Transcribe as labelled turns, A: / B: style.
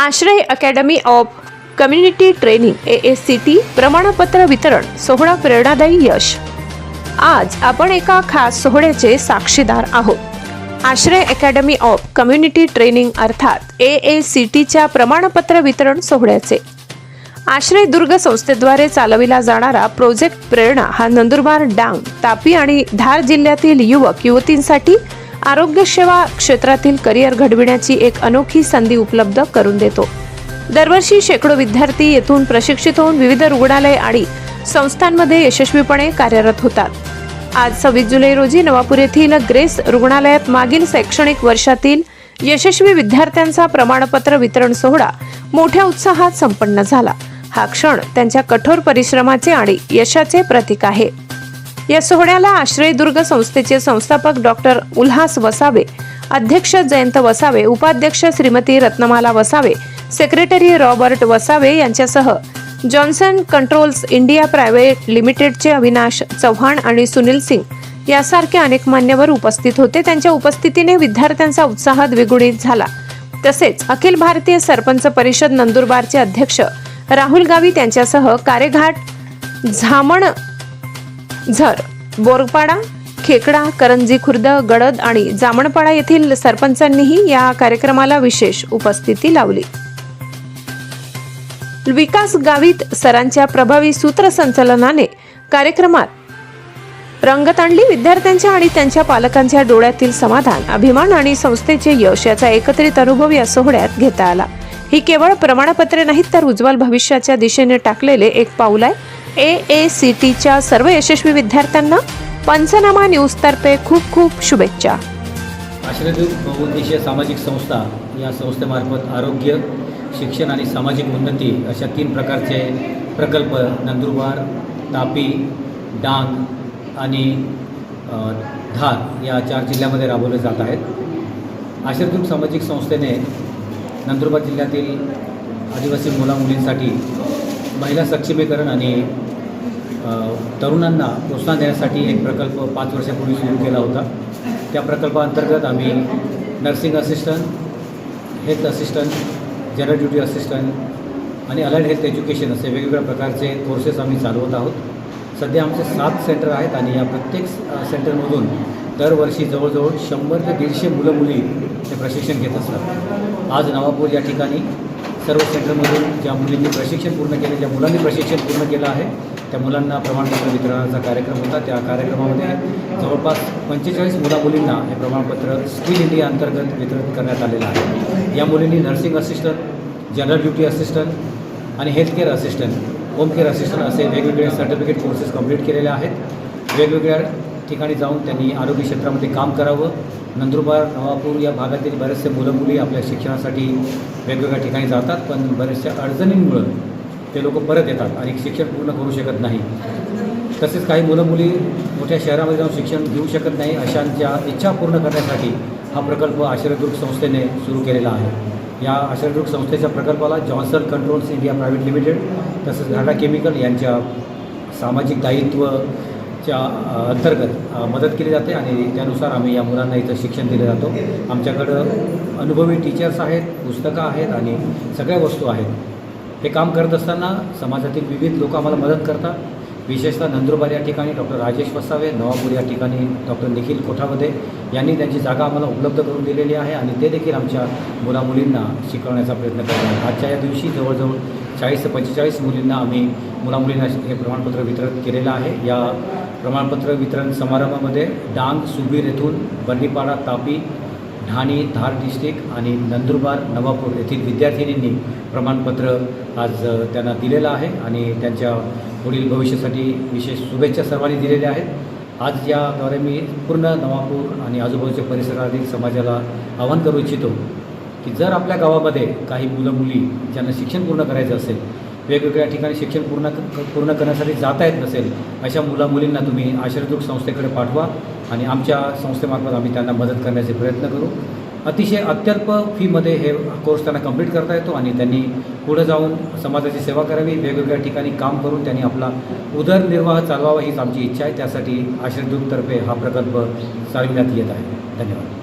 A: Ashray academy of community training A S C T प्रमाणपत्र वितरण सोहळा प्रेरणादायी यश. आज आपण एका खास सोहळ्याचे साक्षीदार आहोत. आश्रय अकॅडमी ऑफ कम्युनिटी ट्रेनिंग अर्थात ए ए सी टीच्या प्रमाणपत्र वितरण सोहळ्याचे. आश्रय दुर्ग संस्थेद्वारे चालविला जाणारा प्रोजेक्ट प्रेरणा हा नंदुरबार डांग तापी आणि धार जिल्ह्यातील युवक युवतींसाठी आरोग्य सेवा क्षेत्रातील करिअर घडविण्याची एक अनोखी संधी उपलब्ध करून देतो. दरवर्षी शेकडो विद्यार्थी येथून प्रशिक्षित होऊन विविध रुग्णालय आणि संस्थांमध्ये यशस्वीपणे कार्यरत होतात. आज सव्वीस जुलै रोजी नवापूर येथील ग्रेस रुग्णालयात मागील शैक्षणिक वर्षातील यशस्वी विद्यार्थ्यांचा प्रमाणपत्र वितरण सोहळा मोठ्या उत्साहात संपन्न झाला. हा क्षण त्यांच्या कठोर परिश्रमाचे आणि यशाचे प्रतीक आहे. या सोहळ्याला आश्रय दुर्ग संस्थेचे संस्थापक डॉक्टर उल्हास वसावे अध्यक्ष जयंत वसावे उपाध्यक्ष श्रीमती रत्नमाला वसावे सेक्रेटरी रॉबर्ट वसावे यांच्यासह जॉन्सन कंट्रोल्स इंडिया प्रायव्हेट लिमिटेडचे अविनाश चव्हाण आणि सुनील सिंग यासारखे अनेक मान्यवर उपस्थित होते. त्यांच्या उपस्थितीने विद्यार्थ्यांचा उत्साह द्विगुणित झाला. तसेच अखिल भारतीय सरपंच परिषद नंदुरबारचे अध्यक्ष राहुल गावित यांच्यासह कार्यघाट झामण झर बोरपाडा खेकडा करंजी खुर्द गडद आणि जामणपाडा येथील सरपंचांनीही या कार्यक्रमाला विशेष उपस्थिती लावली. विकास गावित सरांच्या प्रभावी सूत्रसंचलनाने कार्यक्रमात रंगत आणली विद्यार्थ्यांच्या आणि त्यांच्या पालकांच्या डोळ्यातील समाधान अभिमान आणि संस्थेचे यश याचा एकत्रित अनुभव या सोहळ्यात घेता आला. ही केवळ प्रमाणपत्रे नाहीत तर उज्ज्वल भविष्याच्या दिशेने टाकलेले एक पाऊल आहे. ए ए सी टीच्या सर्व यशस्वी विद्यार्थ्यांना पंचनामा न्यूजतर्फे खूप खूप शुभेच्छा.
B: आश्रयदूत बहुउद्देशीय सामाजिक संस्था या संस्थेमार्फत आरोग्य शिक्षण आणि सामाजिक उन्नती अशा तीन प्रकारचे प्रकल्प नंदुरबार तापी डांग आणि धार या चार जिल्ह्यामध्ये राबवले जात आहेत. आश्रयदूत सामाजिक संस्थेने नंदुरबार जिल्ह्यातील आदिवासी मुलामुलींसाठी महिला सक्षमीकरण आणि तरुणांना प्रोत्साहन देण्यासाठी एक प्रकल्प पाच वर्षापूर्वी सुरू केला होता. त्या प्रकल्पाअंतर्गत आम्ही nursing assistant health assistant general duty assistant आणि अलाइड हेल्थ एज्युकेशन असे वेगवेगळ्या प्रकारचे कोर्सेस आम्ही चालवत आहोत. सध्या आमचे सात सेंटर आहेत आणि या प्रत्येक सेंटरमधून दरवर्षी जवळजवळ शंभर ते दीडशे मुलं मुली हे प्रशिक्षण घेत असतात. आज नवापूर या ठिकाणी सर्व सेंटरमधून ज्या मुलींनी प्रशिक्षण पूर्ण केले ज्या मुलांनी प्रशिक्षण पूर्ण केलं आहे त्या मुलांना प्रमाणपत्र वितरणाचा कार्यक्रम होता. त्या कार्यक्रमामध्ये जवळपास पंचेचाळीस मुला मुलींना हे प्रमाणपत्र स्किल इंडिया अंतर्गत वितरित करण्यात आलेलं आहे. या मुलींनी nursing assistant general duty assistant आणि healthcare assistant home care assistant असे वेगवेगळे सर्टिफिकेट कोर्सेस कंप्लीट केलेले आहेत. वेगवेगळ्या ठिकाणी जाऊन त्यांनी आरोग्य क्षेत्रामध्ये काम करावं. नंदुरबार नवापूर या भागातील बरेचसे मुलं मुली आपल्या शिक्षणासाठी वेगवेगळ्या ठिकाणी जातात पण बऱ्याचशा अडचणींमुळं ते लोक परत येतात आणि शिक्षण पूर्ण करू शकत नाही. तसेच काही मुलं मुली मोठ्या शहरामध्ये जाऊन शिक्षण घेऊ शकत नाही अशांच्या इच्छा पूर्ण करण्यासाठी हा प्रकल्प आश्रयदुर्ग संस्थेने सुरू केलेला आहे. या आश्रयदुर्ग संस्थेच्या प्रकल्पाला Johnson controls India private limited तसेच घाटा केमिकल यांच्या सामाजिक दायित्व च्या अंतर्गत मदत केली जाते आणि त्यानुसार आम्ही या मुलांना इथं शिक्षण दिलं जातो. आमच्याकडं अनुभवी टीचर्स आहेत पुस्तकं आहेत आणि सगळ्या वस्तू आहेत. हे काम करत असताना समाजातील विविध लोक आम्हाला मदत करतात. विशेषतः नंदुरबार या ठिकाणी डॉक्टर राजेश वसावे नवापूर या ठिकाणी डॉक्टर निखिल कोठावदे यांनी त्यांची जागा आम्हाला उपलब्ध करून दिलेली आहे आणि ते देखील आमच्या मुलामुलींना शिकवण्याचा प्रयत्न करत आजच्या या दिवशी जवळजवळ चाळीस ते पंचेचाळीस मुलींना आम्ही मुलामुलींना हे प्रमाणपत्र वितरित केलेलं आहे. या प्रमाणपत्र वितरण समारंभामध्ये डांग सुबीर येथून बर्नीपाडा तापी ठाणे धार डिस्ट्रिक्ट आणि नंदुरबार नवापूर येथील विद्यार्थिनींनी प्रमाणपत्र आज त्यांना दिलेलं आहे आणि त्यांच्या पुढील भविष्यासाठी विशेष शुभेच्छा सर्वांनी दिलेल्या आहेत. आज याद्वारे मी पूर्ण नवापूर आणि आजूबाजूच्या परिसरातील समाजाला आवाहन करू इच्छितो की जर आपल्या गावामध्ये काही मुलं मुली ज्यांना शिक्षण पूर्ण करायचं असेल वेगवेगळ्या ठिकाणी शिक्षण पूर्ण पूर्ण करण्यासाठी जाता येत नसेल अशा मुला मुलींना तुम्ही आश्रयदूत संस्थेकडे पाठवा आणि आमच्या संस्थेमार्फत आम्ही त्यांना मदत करण्याचे प्रयत्न करू. अतिशय अत्यल्प फीमध्ये हे कोर्स त्यांना कंप्लीट करता येतो आणि त्यांनी पुढे जाऊन समाजाची सेवा करावी वेगवेगळ्या ठिकाणी काम करून त्यांनी आपला उदरनिर्वाह चालवावा हीच आमची इच्छा आहे. त्यासाठी आश्रयदूततर्फे हा प्रकल्प चालविण्यात येत आहे. धन्यवाद.